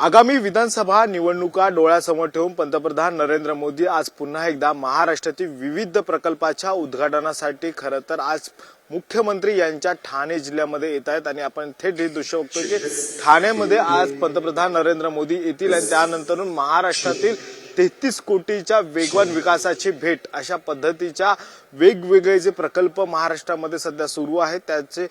आगामी विधानसभा निवडणुका डोळ्यासमोर ठेवून पंतप्रधान नरेंद्र मोदी आज पुन्हा एकदा महाराष्ट्रातील विविध प्रकल्पाच्या उद्घाटनासाठी खरं तर आज मुख्यमंत्री यांच्या ठाणे जिल्ह्यामध्ये येत आहेत आणि आपण थेट हे दृश्य बघतो की ठाण्यामध्ये आज पंतप्रधान नरेंद्र मोदी येतील आणि त्यानंतर महाराष्ट्रातील तेहतीस कोटीच्या वेगवान विकासाची भेट अशा पद्धतीच्या वेगवेगळे जे प्रकल्प महाराष्ट्रामध्ये सध्या सुरू आहेत त्याचे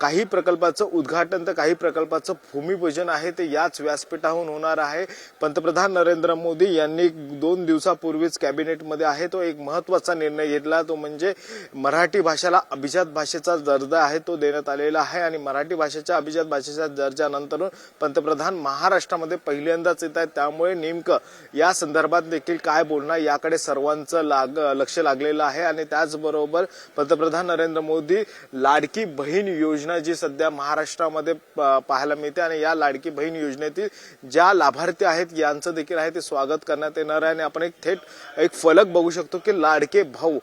काही प्रकल्पाचं उद्घाटन तर काही प्रकल्पाचं भूमिपूजन आहे ते याच व्यासपीठाहून होणार आहे. पंतप्रधान नरेंद्र मोदी यांनी दोन दिवसापूर्वीच कॅबिनेटमध्ये आहे. तो एक महत्त्वाचा निर्णय घेतला तो म्हणजे मराठी भाषेला अभिजात भाषेचा दर्जा आहे तो देण्यात आलेला आहे. आणि मराठी भाषेच्या अभिजात भाषेच्या दर्जानंतर पंतप्रधान महाराष्ट्रामध्ये पहिल्यांदाच येत आहेत. त्यामुळे नेमकं या संदर्भात देखील काय बोलणार याकडे सर्वांचं लाग लक्ष लागलेलं आहे. आणि त्याचबरोबर पंतप्रधान नरेंद्र मोदी लाडकी बहीण योजना जी सध्या महाराष्ट्रामध्ये प- पाहायला मिळते आणि या लाडकी बहीण योजनेतील ज्या लाभार्थी आहेत यांचं देखील आहे ते स्वागत करण्यात येणार आहे. आणि आपण एक थेट एक फलक बघू शकतो की लाडके भाऊ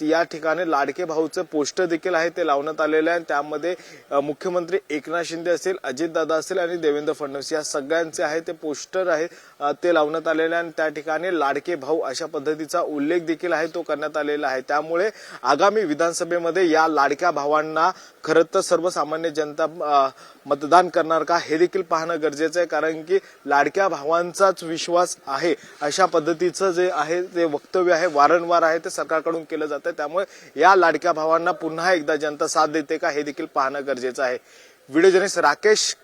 या ठिकाणी लाडके भाऊचं पोस्टर देखील आहे ते लावण्यात आलेलं आहे. आणि त्यामध्ये मुख्यमंत्री एकनाथ शिंदे असेल अजितदादा असेल आणि देवेंद्र फडणवीस या सगळ्यांचे आहे ते पोस्टर आहे ते लावण्यात आलेले आहे. आणि त्या ठिकाणी लाडके भाऊ अशा पद्धतीचा उल्लेख देखील आहे तो करण्यात आलेला आहे. त्या त्यामुळे आगामी विधानसभेमध्ये या लाडक्या भावांना खरं तर सर्वसामान्य जनता मतदान करणार का हे देखील पाहणं गरजेचं आहे. कारण की लाडक्या भावांचाच विश्वास आहे. अशा पद्धतीचं जे आहे ते वक्तव्य आहे वारंवार आहे ते सरकारकडून केलं जातं त्यामुळे या लाडक्या भावांना पुन्हा एकदा जनता साथ देते का हे देखील पाहणं गरजेचं आहे. व्हिडिओ जर्नलिस्ट राकेश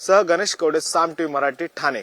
सह गणेश कवडे साम टी मराठी ठाणे.